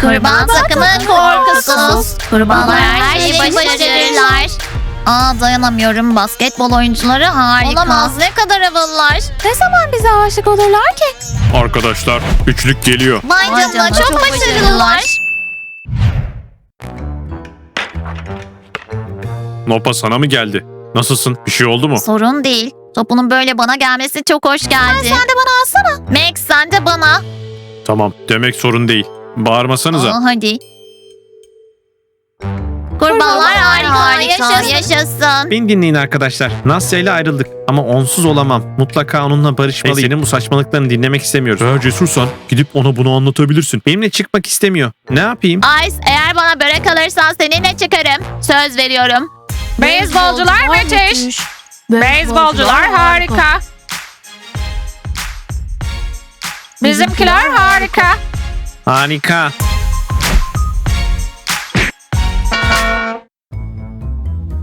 Kurban takımı korkusuz. Kurbanlar her şeyi başarırlar. Aa dayanamıyorum. Basketbol oyuncuları harika. Olamaz ne kadar havalılar. Ne zaman bize aşık olurlar ki? Arkadaşlar üçlük geliyor. Vay canına çok başarılılar. Nopa sana mı geldi? Nasılsın? Bir şey oldu mu? Sorun değil. Topunun böyle bana gelmesi çok hoş geldi. sen de bana alsana. Max sen de bana. Tamam. Demek sorun değil. Bağırmasanıza. Aa, hadi. Kurbanlar harika, yaşasın. yaşasın. Beni dinleyin arkadaşlar. Nasya ile ayrıldık ama onsuz olamam. Mutlaka onunla barışmalıyım. Senin bu saçmalıklarını dinlemek istemiyoruz. Eğer cesursan gidip ona bunu anlatabilirsin. Benimle çıkmak istemiyor. Ne yapayım? Ice eğer bana börek alırsan seninle çıkarım. Söz veriyorum. Beyzbolcular müthiş. Beyzbolcular harika. Bizimkiler harika. Harika.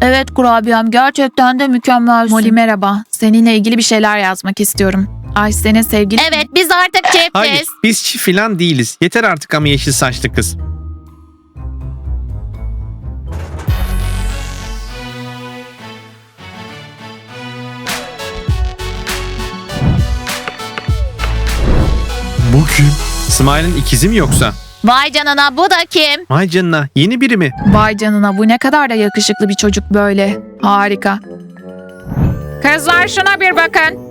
Evet kurabiyem gerçekten de mükemmelsin. Molly merhaba. Seninle ilgili bir şeyler yazmak istiyorum. Ay senin sevgilin... Evet biz artık çiftiz. Hayır biz çift filan değiliz. Yeter artık ama yeşil saçlı kız. Bu kim? Smile'ın ikizi mi yoksa? Vay canına bu da kim? Vay canına yeni biri mi? Vay canına bu ne kadar da yakışıklı bir çocuk böyle. Harika. Kızlar şuna bir bakın.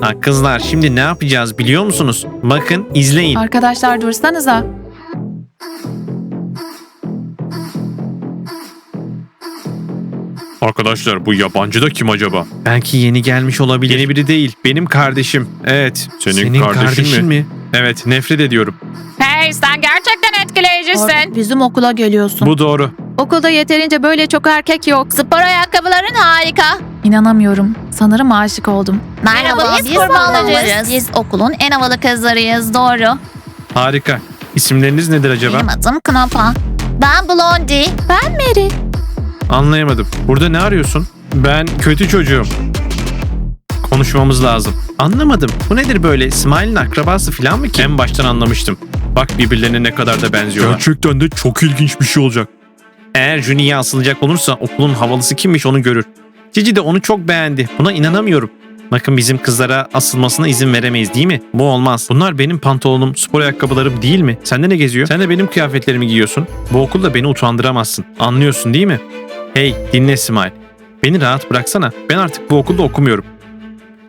Ha kızlar şimdi ne yapacağız biliyor musunuz? Bakın izleyin. Arkadaşlar dursanıza. Arkadaşlar bu yabancı da kim acaba? Belki yeni gelmiş olabilir. Yeni biri değil. Benim kardeşim. Evet. Senin kardeşin mi? mi? Evet nefret ediyorum. Hey sen gerçekten etkileyicisin. Bizim okula geliyorsun. Bu doğru. Okulda yeterince böyle çok erkek yok. Spor ayakkabıların harika. İnanamıyorum. Sanırım aşık oldum. Merhaba biz, kurbanlarız. Biz okulun en havalı kızlarıyız doğru. Harika. İsimleriniz nedir acaba? Benim adım Knapa. Ben Blondie. Ben Mary. Anlayamadım. Burada ne arıyorsun? Ben kötü çocuğum. Konuşmamız lazım. Anlamadım. Bu nedir böyle? Smile'in akrabası falan mı ki? En baştan anlamıştım. Bak birbirlerine ne kadar da benziyorlar. Gerçekten de çok ilginç bir şey olacak. Eğer Juni'ye asılacak olursa okulun havalısı kimmiş onu görür. Cici de onu çok beğendi. Buna inanamıyorum. Bakın bizim kızlara asılmasına izin veremeyiz değil mi? Bu olmaz. Bunlar benim pantolonum, spor ayakkabılarım değil mi? Sende ne geziyor? Sen de benim kıyafetlerimi giyiyorsun. Bu okulda beni utandıramazsın. Anlıyorsun değil mi? Hey dinle Smile. Beni rahat bıraksana. Ben artık bu okulda okumuyorum.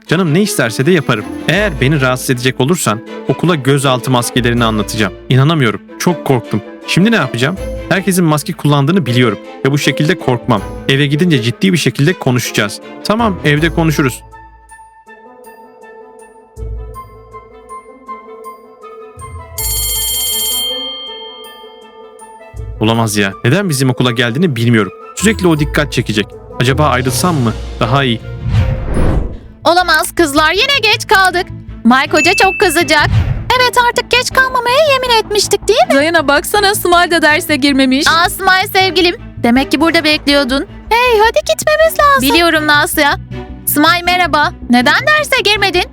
Canım ne isterse de yaparım. Eğer beni rahatsız edecek olursan okula gözaltı maskelerini anlatacağım. İnanamıyorum. Çok korktum. Şimdi ne yapacağım? Herkesin maske kullandığını biliyorum ve bu şekilde korkmam. Eve gidince ciddi bir şekilde konuşacağız. Tamam, evde konuşuruz. Olamaz ya. Neden bizim okula geldiğini bilmiyorum. Sürekli o dikkat çekecek. Acaba ayrılsam mı? Daha iyi. Olamaz kızlar yine geç kaldık. Mike Hoca çok kızacak. Evet artık geç kalmamaya yemin etmiştik değil mi? Dayana baksana Smile de derse girmemiş. Aa Smile sevgilim. Demek ki burada bekliyordun. Hey hadi gitmemiz lazım. Biliyorum Nasya. Smile merhaba. Neden derse girmedin?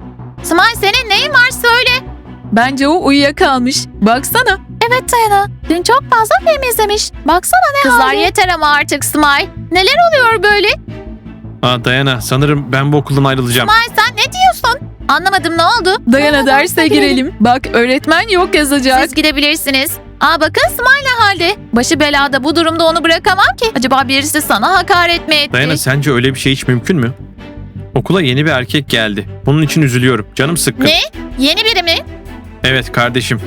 Smile senin neyin var söyle. Bence o uyuyakalmış. Baksana. Evet Dayana. Dün çok fazla film izlemiş. Baksana ne Kızlar hali. yeter ama artık Smile. Neler oluyor böyle? Aa Dayana, sanırım ben bu okuldan ayrılacağım. Smile sen ne diyorsun? Anlamadım ne oldu? Dayana derse girelim. Bak öğretmen yok yazacak. Siz gidebilirsiniz. Aa bakın Smile ne halde? Başı belada bu durumda onu bırakamam ki. Acaba birisi sana hakaret mi etti? Dayana sence öyle bir şey hiç mümkün mü? Okula yeni bir erkek geldi. Bunun için üzülüyorum. Canım sıkkın. Ne? Yeni biri mi? Evet kardeşim.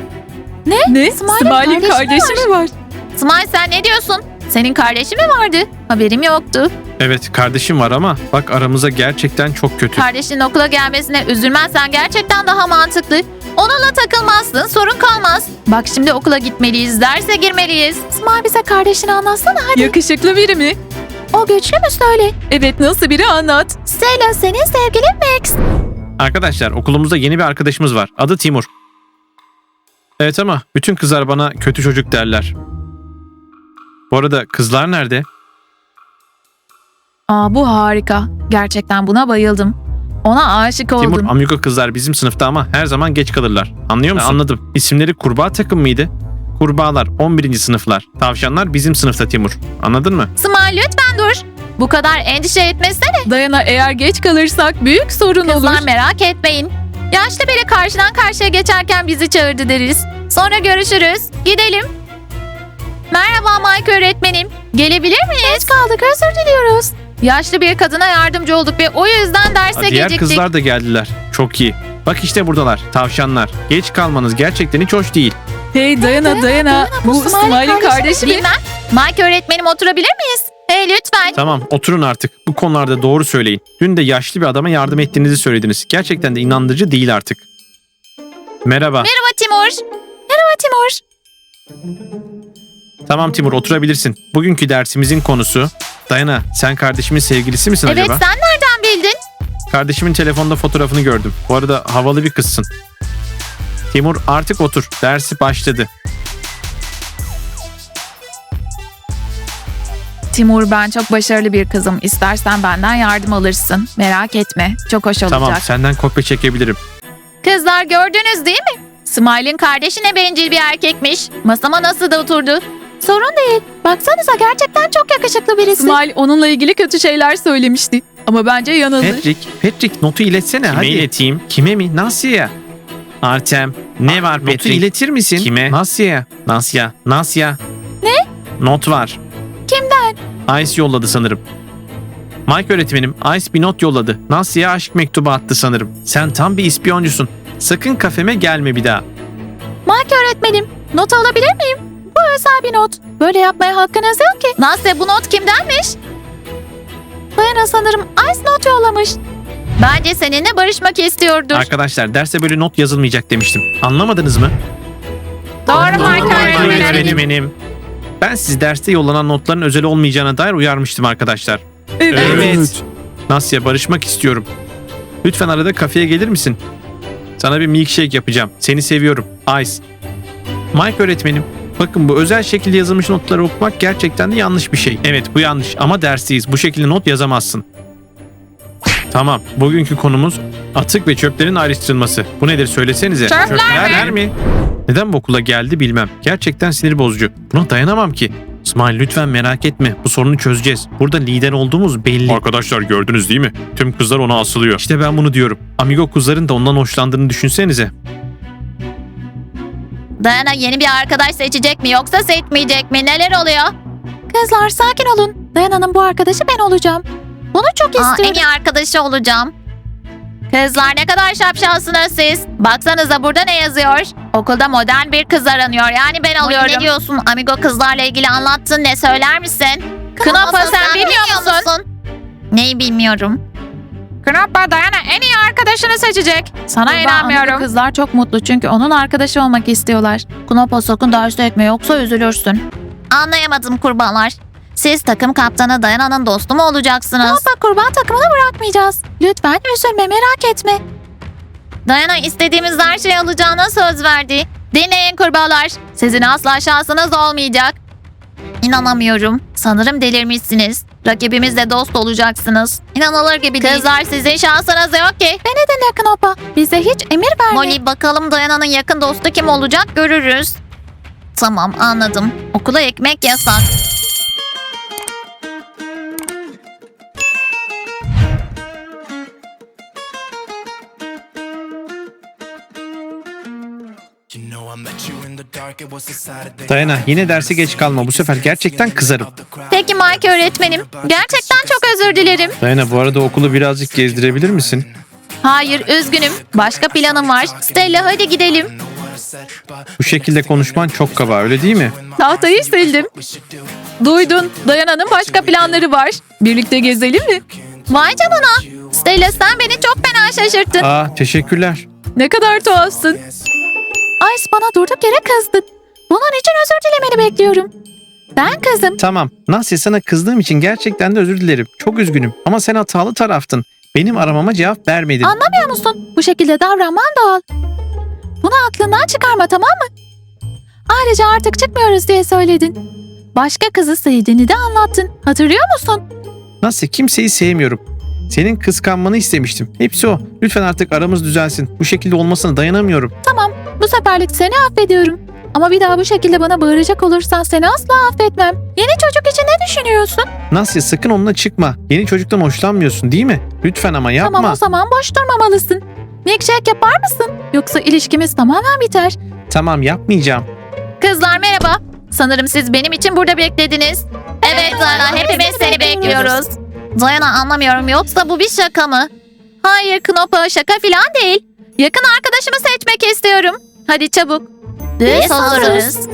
Ne? Smile'in kardeşi mi var? Smile sen ne diyorsun? Senin kardeşin mi vardı? Haberim yoktu. Evet kardeşim var ama bak aramıza gerçekten çok kötü. Kardeşinin okula gelmesine üzülmezsen gerçekten daha mantıklı. Onunla takılmazsın, sorun kalmaz. Bak şimdi okula gitmeliyiz, derse girmeliyiz. İsmail bize kardeşini anlatsana hadi. Yakışıklı biri mi? O güçlü mü söyle? Evet nasıl biri anlat. Stella senin sevgilin Max. Arkadaşlar okulumuzda yeni bir arkadaşımız var. Adı Timur. Evet ama bütün kızlar bana kötü çocuk derler. Bu arada kızlar nerede? Aa bu harika. Gerçekten buna bayıldım. Ona aşık oldum. Timur amigo kızlar bizim sınıfta ama her zaman geç kalırlar. Anlıyor musun? Anladım. İsimleri kurbağa takım mıydı? Kurbağalar 11. sınıflar. Tavşanlar bizim sınıfta Timur. Anladın mı? Smile lütfen dur. Bu kadar endişe etmesene. Dayana eğer geç kalırsak büyük sorun Kızlar olur. merak etmeyin. Yaşlı biri karşıdan karşıya geçerken bizi çağırdı deriz. Sonra görüşürüz. Gidelim. Merhaba Mike öğretmenim. Gelebilir miyiz? Geç kaldık özür diliyoruz. Yaşlı bir kadına yardımcı olduk ve o yüzden derse Diğer geciktik. kızlar da geldiler. Çok iyi. Bak işte buradalar. Tavşanlar. Geç kalmanız gerçekten hiç hoş değil. Hey Dayana Dayana. Bu Smile'in kardeşi mi? Bilmem. Mike öğretmenim oturabilir miyiz? Hey lütfen. Tamam oturun artık. Bu konularda doğru söyleyin. Dün de yaşlı bir adama yardım ettiğinizi söylediniz. Gerçekten de inandırıcı değil artık. Merhaba. Merhaba Timur. Merhaba Timur. Tamam Timur oturabilirsin. Bugünkü dersimizin konusu... Dayana sen kardeşimin sevgilisi misin Evet acaba? sen nereden bildin? Kardeşimin telefonda fotoğrafını gördüm. Bu arada havalı bir kızsın. Timur artık otur. Dersi başladı. Timur ben çok başarılı bir kızım. İstersen benden yardım alırsın. Merak etme. Çok hoş olacak. Tamam senden kopya çekebilirim. Kızlar gördünüz değil mi? Smile'in kardeşi ne bencil bir erkekmiş. Masama nasıl da oturdu. Sorun değil. Baksanıza gerçekten çok yakışıklı birisi. Smile onunla ilgili kötü şeyler söylemişti. Ama bence yanıldı. Patrick, Patrick notu iletsene hadi. Kime ileteyim? Kime mi? Nasya'ya. Artem, ne var Patrick? Notu iletir misin? Kime? Nasya'ya. Nasya, Nasya. Ne? Not var. Ice yolladı sanırım. Mike öğretmenim Ice bir not yolladı. Nasya'ya aşk mektubu attı sanırım. Sen tam bir ispiyoncusun. Sakın kafeme gelme bir daha. Mike öğretmenim, not alabilir miyim? Bu özel bir not. Böyle yapmaya hakkınız yok ki. Nasıl bu not kimdenmiş? Dayana sanırım Ice not yollamış. Bence seninle barışmak istiyordur. Arkadaşlar derse böyle not yazılmayacak demiştim. Anlamadınız mı? Doğru Doğru, Mike öğretmenim. öğretmenim. Ben siz derste yollanan notların özel olmayacağına dair uyarmıştım arkadaşlar. Evet. Nasya barışmak istiyorum. Lütfen arada kafeye gelir misin? Sana bir milkshake yapacağım. Seni seviyorum. Ice. Mike öğretmenim. Bakın bu özel şekilde yazılmış notları okumak gerçekten de yanlış bir şey. Evet bu yanlış ama dersteyiz. Bu şekilde not yazamazsın. Tamam. Bugünkü konumuz atık ve çöplerin ayrıştırılması. Bu nedir söylesenize. Çöpler mi? Neden bu okula geldi bilmem. Gerçekten sinir bozucu. Buna dayanamam ki. İsmail lütfen merak etme. Bu sorunu çözeceğiz. Burada lider olduğumuz belli. Arkadaşlar gördünüz değil mi? Tüm kızlar ona asılıyor. İşte ben bunu diyorum. Amigo kızların da ondan hoşlandığını düşünsenize. Dayana yeni bir arkadaş seçecek mi yoksa seçmeyecek mi? Neler oluyor? Kızlar sakin olun. Dayana'nın bu arkadaşı ben olacağım. Bunu çok istiyorum. en iyi arkadaşı olacağım. Kızlar ne kadar şapşalsınız siz. Baksanıza burada ne yazıyor? Okulda modern bir kız aranıyor. Yani ben alıyorum. Ne diyorsun? Amigo kızlarla ilgili anlattın. Ne söyler misin? Knoppa sen bilmiyor musun? Neyi bilmiyorum. Knoppa Dayana en iyi arkadaşını seçecek. Sana Kurbağa inanmıyorum. amigo Kızlar çok mutlu çünkü onun arkadaşı olmak istiyorlar. Knoppa sakın ders etme yoksa üzülürsün. Anlayamadım kurbağalar. Siz takım kaptanı Dayana'nın dostu mu olacaksınız? Knoppa kurbağa takımını bırakmayacağız. Lütfen üzülme merak etme. Dayana istediğimiz her şeyi alacağına söz verdi. Dinleyin kurbağalar. Sizin asla şansınız olmayacak. İnanamıyorum. Sanırım delirmişsiniz. Rakibimizle dost olacaksınız. İnanılır gibi değil. Kızlar sizin şansınız yok ki. Beni dinle Knoppa. Bize hiç emir verme. Molly bakalım Dayana'nın yakın dostu kim olacak görürüz. Tamam anladım. Okula ekmek yasak. Dayana yine derse geç kalma. Bu sefer gerçekten kızarım. Peki Mike öğretmenim. Gerçekten çok özür dilerim. Dayana bu arada okulu birazcık gezdirebilir misin? Hayır üzgünüm. Başka planım var. Stella hadi gidelim. Bu şekilde konuşman çok kaba öyle değil mi? Tahtayı sildim. Duydun. Dayana'nın başka planları var. Birlikte gezelim mi? Vay canına. Stella sen beni çok fena şaşırttın. Aa teşekkürler. Ne kadar tuhafsın. Ice bana durduk yere kızdın. Bunun için özür dilemeni bekliyorum. Ben kızım. Tamam. Nasya sana kızdığım için gerçekten de özür dilerim. Çok üzgünüm ama sen hatalı taraftın. Benim aramama cevap vermedin. Anlamıyor musun? Bu şekilde davranman doğal. Bunu aklından çıkarma tamam mı? Ayrıca artık çıkmıyoruz diye söyledin. Başka kızı sevdiğini de anlattın. Hatırlıyor musun? Nasya kimseyi sevmiyorum. Senin kıskanmanı istemiştim. Hepsi o. Lütfen artık aramız düzelsin. Bu şekilde olmasına dayanamıyorum. Tamam, bu seferlik seni affediyorum. Ama bir daha bu şekilde bana bağıracak olursan seni asla affetmem. Yeni çocuk için ne düşünüyorsun? Nasya sakın onunla çıkma. Yeni çocuktan hoşlanmıyorsun değil mi? Lütfen ama yapma. Tamam o zaman boş durmamalısın. Milkshake yapar mısın? Yoksa ilişkimiz tamamen biter. Tamam yapmayacağım. Kızlar merhaba. Sanırım siz benim için burada beklediniz. Evet Dayana hepimiz seni bekliyoruz. Dayana anlamıyorum yoksa bu bir şaka mı? Hayır Knopa şaka falan değil. Yakın arkadaşımı seçmek istiyorum. Hadi çabuk. Biz hazırız.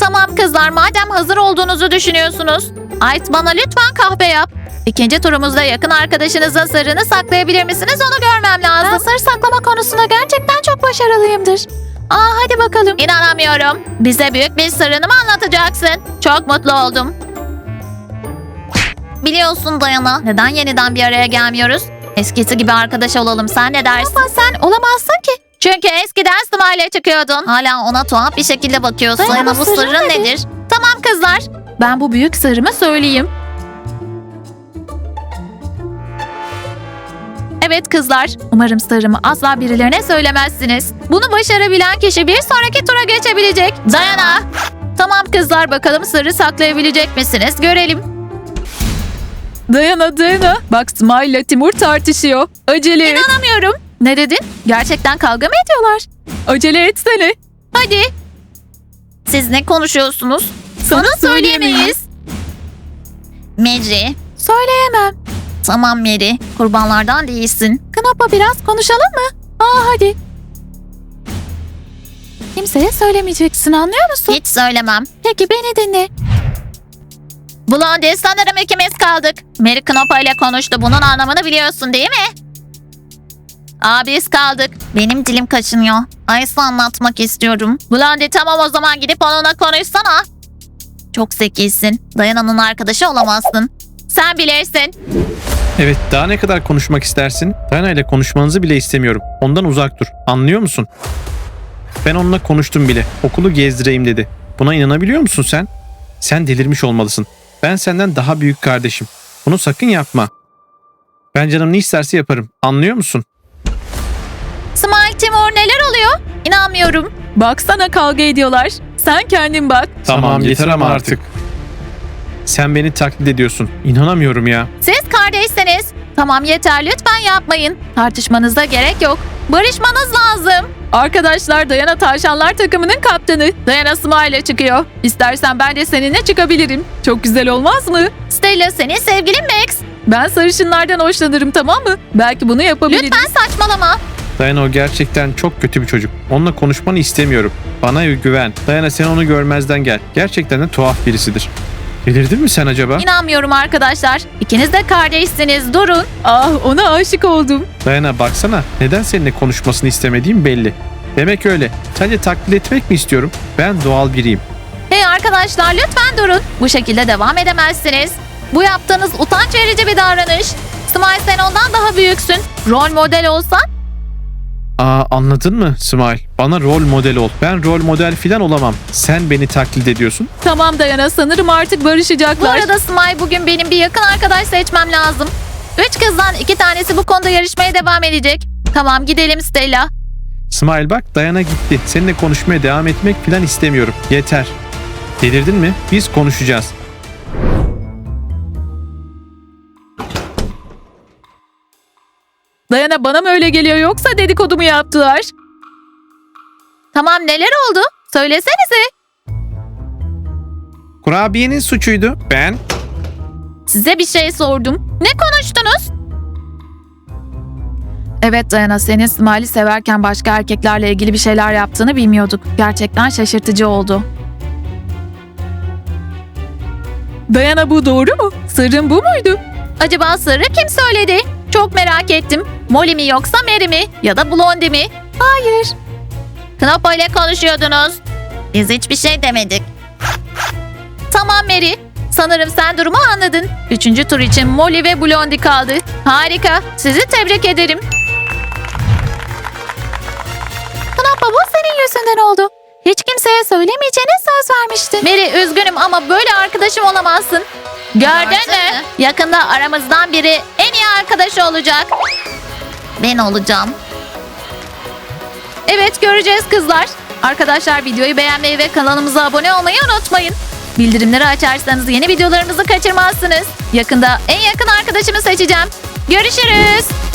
Tamam kızlar madem hazır olduğunuzu düşünüyorsunuz. Ait bana lütfen kahve yap. İkinci turumuzda yakın arkadaşınızın sırrını saklayabilir misiniz onu görmem lazım. Ben sır saklama konusunda gerçekten çok başarılıyımdır. Aa hadi bakalım. İnanamıyorum. Bize büyük bir sırrını mı anlatacaksın? Çok mutlu oldum. Biliyorsun Dayana neden yeniden bir araya gelmiyoruz? Eskisi gibi arkadaş olalım sen ne dersin? Ama sen olamazsın ki. Çünkü eskiden Smile'e çıkıyordun. Hala ona tuhaf bir şekilde bakıyorsun. Dayana, Dayana bu sırrın sırrın nedir? nedir? Tamam kızlar. Ben bu büyük sırrımı söyleyeyim. Evet kızlar, umarım sırrımı asla birilerine söylemezsiniz. Bunu başarabilen kişi bir sonraki tura geçebilecek. Dayana! Tamam kızlar bakalım sırrı saklayabilecek misiniz? Görelim. Dayana Dayana. Bak Smile ile Timur tartışıyor. Acele et. İnanamıyorum. Ne dedin? Gerçekten kavga mı ediyorlar? Acele etsene. Hadi. Siz ne konuşuyorsunuz? Sana söyleyemeyiz. Mary. Söyleyemem. Tamam Mary. Kurbanlardan değilsin. Knapa biraz konuşalım mı? Aa hadi. Kimseye söylemeyeceksin anlıyor musun? Hiç söylemem. Peki beni dinle. Blondie sanırım ikimiz kaldık. Mary Knopa ile konuştu. Bunun anlamını biliyorsun değil mi? Aa biz kaldık. Benim dilim kaşınıyor. Ice'ı anlatmak istiyorum. Blondie tamam o zaman gidip onunla konuşsana. Çok zekisin. Dayana'nın arkadaşı olamazsın. Sen bilirsin. Evet daha ne kadar konuşmak istersin? Dayana ile konuşmanızı bile istemiyorum. Ondan uzak dur. Anlıyor musun? Ben onunla konuştum bile. Okulu gezdireyim dedi. Buna inanabiliyor musun sen? Sen delirmiş olmalısın. Ben senden daha büyük kardeşim. Bunu sakın yapma. Ben canım ne isterse yaparım. Anlıyor musun? Smile Timur neler oluyor? İnanmıyorum. Baksana kavga ediyorlar. Sen kendin bak. Tamam, yeter ama artık. Sen beni taklit ediyorsun. İnanamıyorum ya. Siz kardeşseniz. Tamam yeter lütfen yapmayın. Tartışmanıza gerek yok. Barışmanız lazım. Arkadaşlar Dayana Tavşanlar takımının kaptanı. Dayana Smile çıkıyor. İstersen ben de seninle çıkabilirim. Çok güzel olmaz mı? Stella senin sevgilin Max. Ben sarışınlardan hoşlanırım tamam mı? Belki bunu yapabiliriz. Lütfen saçmalama. Dayana o gerçekten çok kötü bir çocuk. Onunla konuşmanı istemiyorum. Bana güven. Dayana sen onu görmezden gel. Gerçekten de tuhaf birisidir. Delirdin mi sen acaba? İnanmıyorum arkadaşlar. İkiniz de kardeşsiniz. Durun. Ah ona aşık oldum. Dayana baksana. Neden seninle konuşmasını istemediğim belli. Demek öyle. Sadece taklit etmek mi istiyorum? Ben doğal biriyim. Hey arkadaşlar lütfen durun. Bu şekilde devam edemezsiniz. Bu yaptığınız utanç verici bir davranış. Smile sen ondan daha büyüksün. Rol model olsan Aa anladın mı Smile? Bana rol model ol. Ben rol model filan olamam. Sen beni taklit ediyorsun. Tamam Dayana sanırım artık barışacaklar. Bu arada Smile bugün benim bir yakın arkadaş seçmem lazım. Üç kızdan iki tanesi bu konuda yarışmaya devam edecek. Tamam gidelim Stella. Smile bak Dayana gitti. Seninle konuşmaya devam etmek filan istemiyorum. Yeter. Delirdin mi? Biz konuşacağız. Dayana bana mı öyle geliyor yoksa dedikodu mu yaptılar? Tamam neler oldu? Söylesenize. Kurabiyenin suçuydu. Ben Size bir şey sordum. Ne konuştunuz? Evet Dayana senin Smile'i severken başka erkeklerle ilgili bir şeyler yaptığını bilmiyorduk. Gerçekten şaşırtıcı oldu. Dayana bu doğru mu? Sırrın bu muydu? Acaba sırrı kim söyledi? Çok merak ettim. Molly mi yoksa Mary mi? Ya da Blondie mi? Hayır. Knopa ile konuşuyordunuz. Biz hiçbir şey demedik. Tamam Mary. Sanırım sen durumu anladın. Üçüncü tur için Molly ve Blondie kaldı. Harika. Sizi tebrik ederim. Knapa bu senin yüzünden oldu. Hiç kimseye söylemeyeceğine söz vermişti. Mary üzgünüm ama böyle arkadaşım olamazsın. Gördün mü? Yakında aramızdan biri en iyi arkadaşı olacak. Ben olacağım. Evet göreceğiz kızlar. Arkadaşlar videoyu beğenmeyi ve kanalımıza abone olmayı unutmayın. Bildirimleri açarsanız yeni videolarımızı kaçırmazsınız. Yakında en yakın arkadaşımı seçeceğim. Görüşürüz.